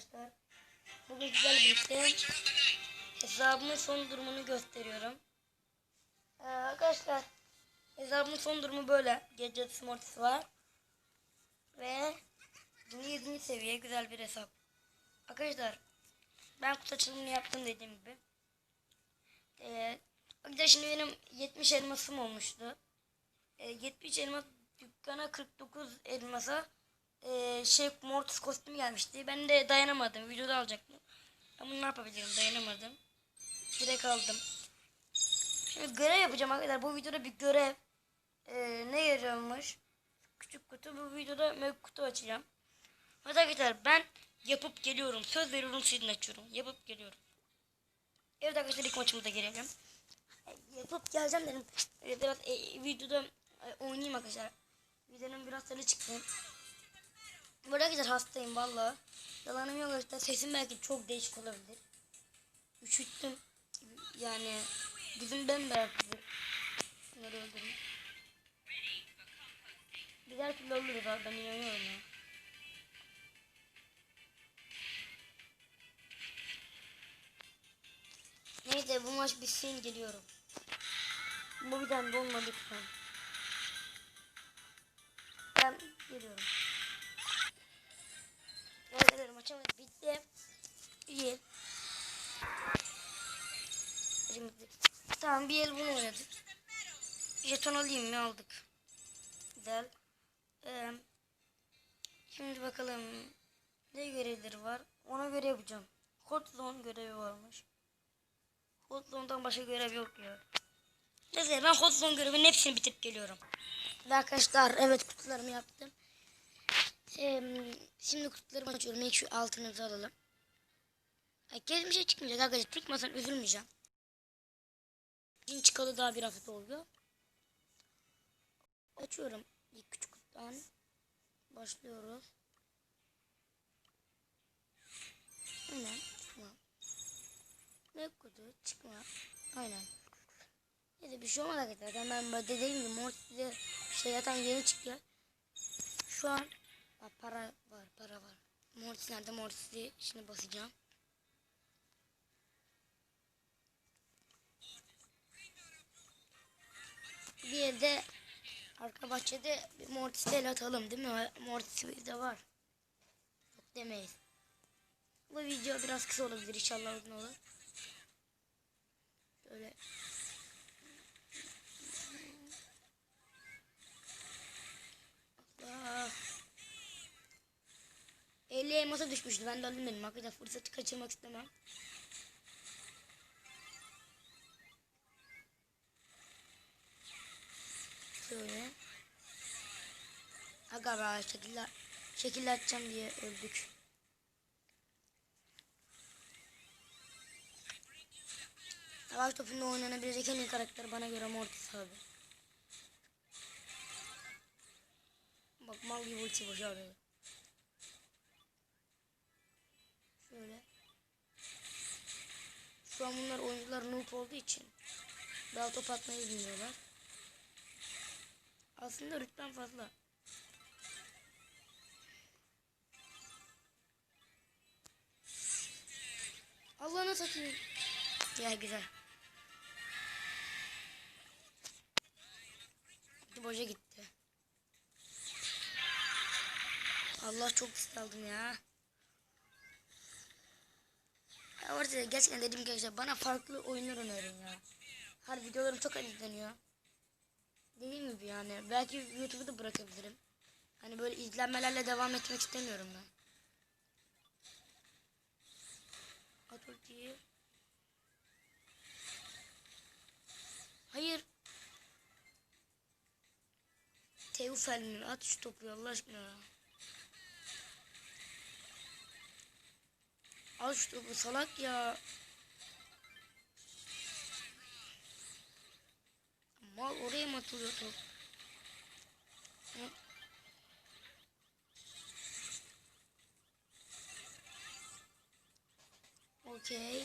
arkadaşlar. Bugün güzel birlikte hesabımın son durumunu gösteriyorum. Ee, arkadaşlar hesabımın son durumu böyle. Gece Mortis var. Ve 27. seviye güzel bir hesap. Arkadaşlar ben kutu açılımını yaptım dediğim gibi. Ee, arkadaşlar şimdi benim 70 elmasım olmuştu. Ee, 70 elmas dükkana 49 elmasa e, şey Mortis kostümü gelmişti. Ben de dayanamadım. Videoda alacaktım. Ama ne yapabilirim dayanamadım. Direkt aldım. Şimdi görev yapacağım arkadaşlar. Bu videoda bir görev. Ee, ne görevmiş? Küçük kutu. Bu videoda mega kutu açacağım. Hadi arkadaşlar ben yapıp geliyorum. Söz veriyorum sizin açıyorum. Yapıp geliyorum. Evet arkadaşlar ilk maçımıza girelim. E, Yapıp geleceğim dedim. Biraz e, videoda e, oynayayım arkadaşlar. Videonun biraz sarı çıksın. Arada arkadaşlar hastayım valla. Yalanım yok arkadaşlar. Sesim belki çok değişik olabilir. Üşüttüm. Yani bizim bembeyaz bizi. Şunları öldürün. Biz her türlü oluruz abi ben inanıyorum ya. Neyse bu maç bitsin geliyorum. Bu bir tane dolma lütfen. Ben geliyorum. Bitti. Tamam bir el bunu oynadık. Jeton alayım mı aldık. Güzel. Ee, şimdi bakalım ne görevleri var. Ona göre yapacağım. Hot zone görevi varmış. Hot zone'dan başka görev yok ya. Neyse ben hot zone görevinin hepsini bitirip geliyorum. Ve arkadaşlar evet kutularımı yaptım. Ee, şimdi kutularımı açıyorum. İlk şu altınızı alalım. Kesin bir şey çıkmayacak arkadaşlar. Çıkmasan üzülmeyeceğim. Cin çıkalı daha bir hafta oldu. Açıyorum. İlk küçük kutudan. Başlıyoruz. Aynen. Çıkma. Ne kutu? Çıkma. Aynen. Neyse bir şey olmadı arkadaşlar. Ben böyle dediğim gibi Mortis'de şey zaten yeni çıktı. Şu an para var para var. Mortis nerede? Mortis'i şimdi basacağım. Arka bahçede bir Mortis'le el atalım değil mi? Mortis bizde var. Yok demeyiz. Bu video biraz kısa olabilir inşallah uzun olur. Şöyle Allah. 50 elmasa düşmüştü. Ben de alayım dedim. Arkadaşlar fırsatı kaçırmak istemem. Şöyle. Aga be şekiller, şekil atacağım diye öldük. Savaş topunda oynanabilecek en iyi karakter bana göre Mortis abi. Bak mal gibi ulti başarıyor. Şöyle. Şu an bunlar oyuncular noob olduğu için daha top atmayı bilmiyorlar. Aslında rütben fazla. Allah'ını satayım. Ya güzel. Boşa gitti. Allah çok ıskaldım ya. Ya orada gerçekten dediğim gibi arkadaşlar bana farklı oyunlar önerin ya. Her videolarım çok izleniyor. Dediğim gibi yani belki YouTube'u da bırakabilirim. Hani böyle izlenmelerle devam etmek istemiyorum ben. At ultiyi. Hayır. Teufel mi? At şu topu Allah aşkına. Al şu topu salak ya. Mal oraya mı atılıyor top? Okey.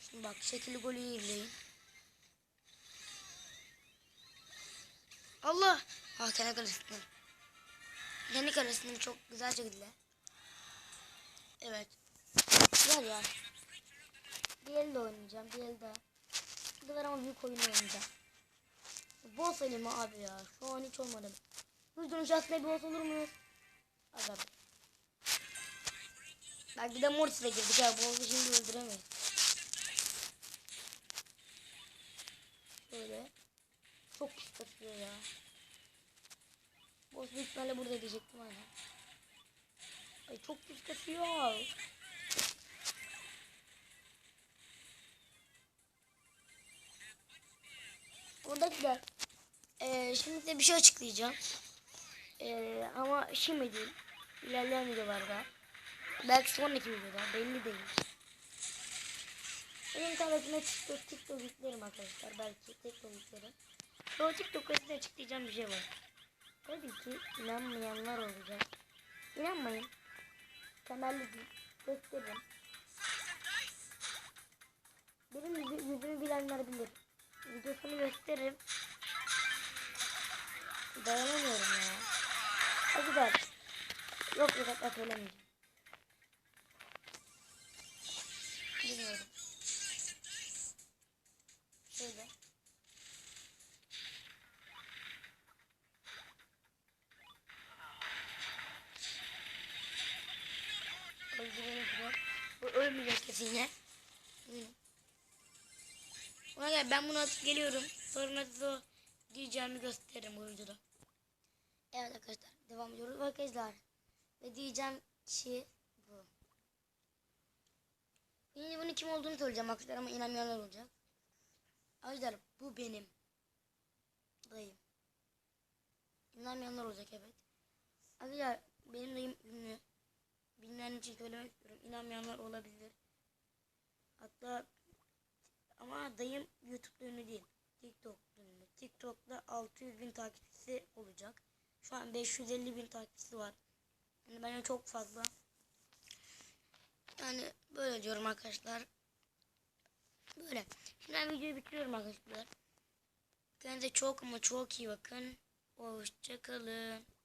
Şimdi bak şekilli golü izleyin. Allah! Ha kendi kalesinde. Kendi kalesinde çok güzel şekilde. Evet. Güzel ya. Bir elde oynayacağım. Bir elde. Bu kadar ama büyük oyun oynayacağım. Boss elimi abi ya. Şu an hiç olmadı. Hücrün şahsına bir boss olur muyuz? Aga be. Belki de Mortis'e girdik ha. Boss'u şimdi öldüremeyiz. Şöyle. Çok pis kasıyor ya. Boss büyük ihtimalle burada diyecektim aynen. Ay çok pis kasıyor. Oradakiler. Ee, şimdi size bir şey açıklayacağım. Ee, ama şimdi değil. İlerleyen videolarda. Belki sonraki videoda. Belli değil. Benim tabletime TikTok, TikTok yüklerim arkadaşlar. Belki TikTok yüklerim. O TikTok'a size açıklayacağım bir şey var. Tabii ki inanmayanlar olacak. İnanmayın. Temelli değil. Gösteririm. Benim yüzü- yüzümü bilenler bilir. Videosunu gösteririm. Dayanamıyorum ya. Hadi güzel. Yok yok hatta söylemeyeceğim. Bilmiyorum. Şöyle. Öldürelim bunu. Bu ölmeyecek kesin. Hı. Ona gel ben bunu atıp geliyorum. Sonra o diyeceğimi gösteririm videoda. Evet arkadaşlar devam ediyoruz arkadaşlar. Ve diyeceğim şey bu. Şimdi bunun kim olduğunu söyleyeceğim arkadaşlar ama inanmayanlar olacak. Arkadaşlar bu benim dayım. İnanmayanlar olacak evet. Arkadaşlar benim dayım ünlü. Bilmeyen için söylemek istiyorum. İnanmayanlar olabilir. Hatta ama dayım YouTube'da ünlü değil. TikTok'ta ünlü. TikTok'ta 600 bin takipçisi olacak. Şu an 550 bin takipçisi var. Yani bence çok fazla. Yani böyle diyorum arkadaşlar. Böyle. Şimdi ben videoyu bitiriyorum arkadaşlar. Kendinize çok ama çok iyi bakın. Hoşçakalın.